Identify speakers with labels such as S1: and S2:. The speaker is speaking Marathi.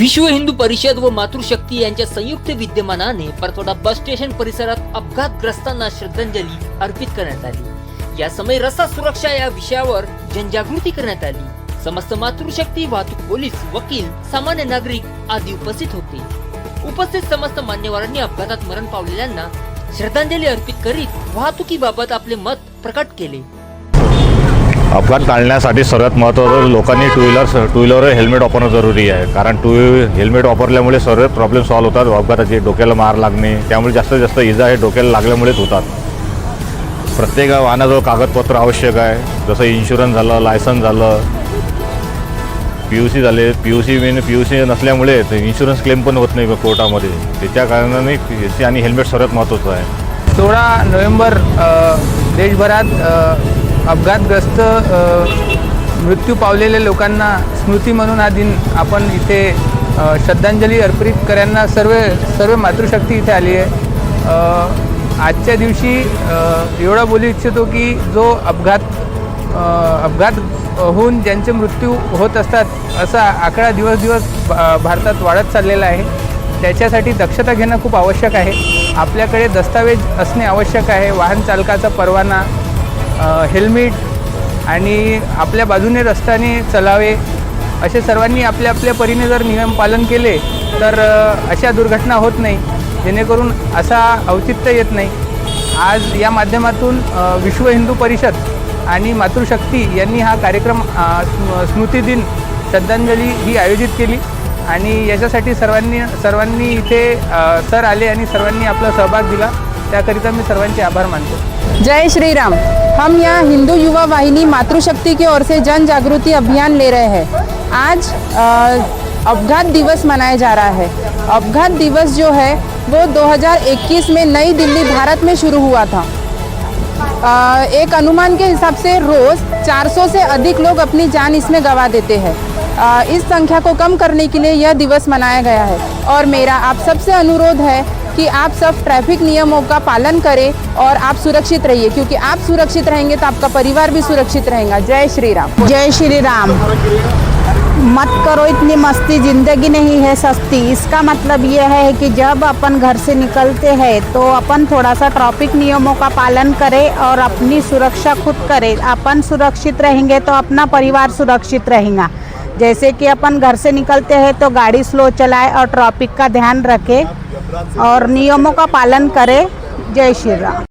S1: विश्व हिंदू परिषद व मातृशक्ती यांच्या संयुक्त विद्यमानाने परतोडा बस स्टेशन परिसरात अपघातग्रस्तांना श्रद्धांजली अर्पित करण्यात आली. या समय रस्ता सुरक्षा या विषयावर जनजागृती करण्यात आली. समस्त मातृशक्ती वाहतूक पोलीस वकील सामान्य नागरिक आदी उपस्थित होते. उपस्थित समस्त मान्यवरांनी अपघातात मरण पावलेल्यांना श्रद्धांजली अर्पित करीत वाहतुकीबाबत आपले मत प्रकट केले.
S2: अपघात टाळण्यासाठी सर्वात महत्त्वाचं लोकांनी टू व्हीलर टू व्हीलरवर हेल्मेट वापरणं जरुरी आहे. कारण टू हेल्मेट वापरल्यामुळे सर्व प्रॉब्लेम सॉल्व्ह होतात अपघाताचे डोक्याला मार लागणे त्यामुळे जास्तीत जास्त इजा हे डोक्याला लागल्यामुळेच होतात. प्रत्येक वाहनाजवळ कागदपत्र आवश्यक आहे. जसं इन्शुरन्स झालं लायसन्स झालं पी यू सी झाले P U C main P U C नसल्यामुळे इन्शुरन्स क्लेम पण होत नाही कोर्टामध्ये. त्याच्या कारणाने पी यू सी आणि हेल्मेट सर्वात महत्त्वाचं आहे.
S3: सोळा नोव्हेंबर देशभरात अपघातग्रस्त मृत्यू पावलेल्या लोकांना स्मृती म्हणून हा दिन आपण इथे श्रद्धांजली अर्पित करांना सर्व सर्व मातृशक्ती इथे आली आहे. आजच्या दिवशी एवढा बोलू इच्छितो की जो अपघात अपघात होऊन ज्यांचे मृत्यू होत असतात असा आकडा दिवस दिवस भा- भारतात वाढत चाललेला आहे. त्याच्यासाठी दक्षता घेणं खूप आवश्यक आहे. आपल्याकडे दस्तावेज असणे आवश्यक आहे. वाहन चालकाचा परवाना हेल्मेट आणि आपल्या बाजूने रस्त्याने चलावे असे सर्वांनी आपल्या आपल्या परीने जर नियम पालन केले तर अशा दुर्घटना होत नाही जेणेकरून असा औचित्य येत नाही. आज या माध्यमातून विश्व हिंदू परिषद आणि मातृशक्ती यांनी हा कार्यक्रम स्मृतिदिन स्म- श्रद्धांजली ही आयोजित केली आणि याच्यासाठी सर्वांनी सर्वांनी इथे सर आले आणि सर्वांनी आपला सहभाग दिला. त्याकरिता मी सर्वांचे आभार मानतो.
S4: जय श्री राम हम यहाँ हिंदू युवा वाहिनी मातृशक्ति की ओर से जन जागृति अभियान ले रहे हैं। आज अपघात दिवस मनाया जा रहा है। अपघात दिवस जो है वो 2021 में नई दिल्ली भारत में शुरू हुआ था। अ, एक अनुमान के हिसाब से रोज़ 400 से अधिक लोग अपनी जान इसमें गंवा देते हैं। इस संख्या को कम करने के लिए यह दिवस मनाया गया है। और मेरा आप सबसे अनुरोध है कि आप सब ट्रैफ़िक नियमों का पालन करें और आप सुरक्षित रहिए, क्योंकि आप सुरक्षित रहेंगे तो आपका परिवार भी सुरक्षित रहेगा। जय श्री राम।
S5: जय श्री राम। मत करो इतनी मस्ती, ज़िंदगी नहीं है सस्ती। इसका मतलब यह है कि जब अपन घर से निकलते हैं तो अपन थोड़ा सा ट्रैफ़िक नियमों का पालन करें और अपनी सुरक्षा खुद करें। अपन सुरक्षित रहेंगे तो अपना परिवार सुरक्षित रहेगा। जैसे कि अपन घर से निकलते हैं तो गाड़ी स्लो चलाए और ट्रैफ़िक का ध्यान रखें। और नियमों का पालन करें। जय श्री राम।